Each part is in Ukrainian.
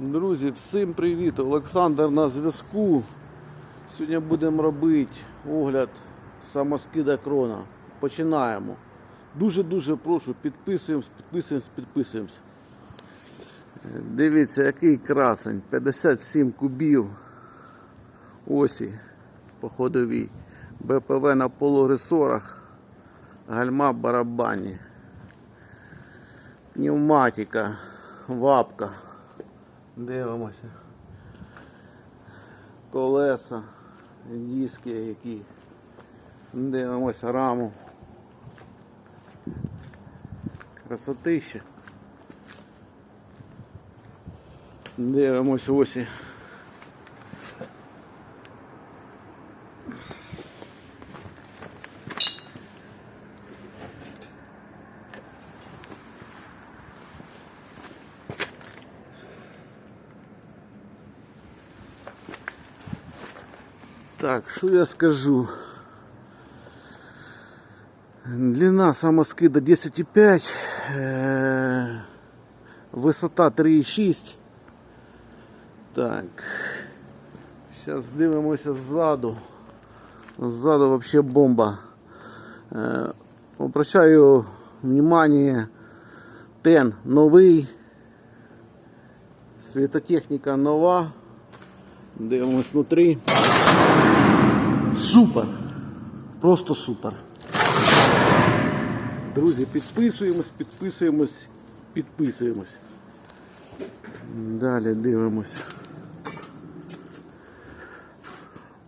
Друзі, всім привіт! Олександр на зв'язку. Сьогодні будемо робити огляд самоскида крона. Починаємо. Дуже-дуже прошу, підписуємось, підписуємось, підписуємось. Дивіться, який красень. 57 кубів осі по ходовій. БПВ на полуресорах. Гальма барабані. Пневматика, вапка. Дивимося. Колеса, диски які. Дивимося раму. Красотища. Дивимось осі. Так, що я скажу? Длина самоскида 10,5, е, висота 3,6. Так. Зараз дивимося ззаду. Ззаду вообще бомба. Е, обращаю внимание, тен новий. Світотехніка нова. Дивимось внутрі. Супер! Просто супер. Друзі, підписуємось, підписуємось, підписуємось. Далі дивимось.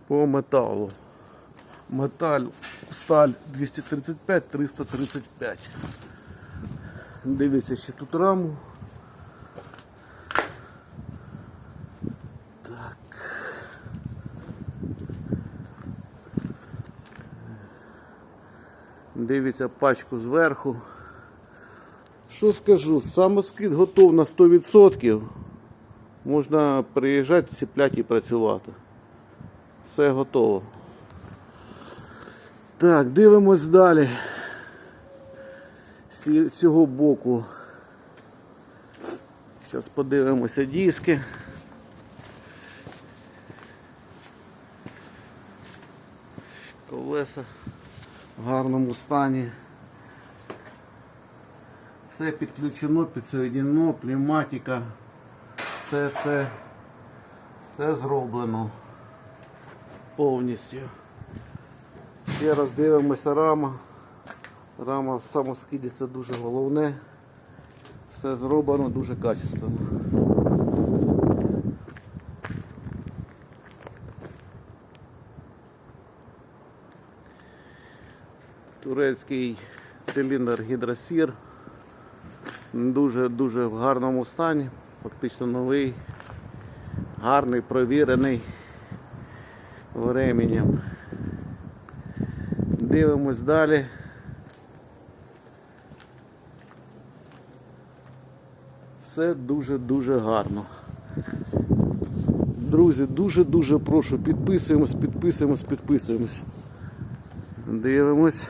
По металу. Металь, сталь 235-335. Дивіться ще тут раму. Дивіться пачку зверху. Що скажу, самоскид готов на 100%. Можна приїжджати, сіпляти і працювати. Все готово. Так, дивимось далі. З цього боку. Зараз подивимося диски. Колеса в гарному стані. Все підключено, підсоєднено, пневматика. Все, все, все зроблено повністю. Ще раз дивимося рама. Рама це дуже головне. Все зроблено дуже качественно. Турецький циліндр гідросір. Дуже-дуже в гарному стані, фактично новий, гарний, провірений временем. Дивимось далі. Все дуже-дуже гарно. Друзі, дуже-дуже прошу, підписуємось, підписуємось, підписуємось. Дивимось.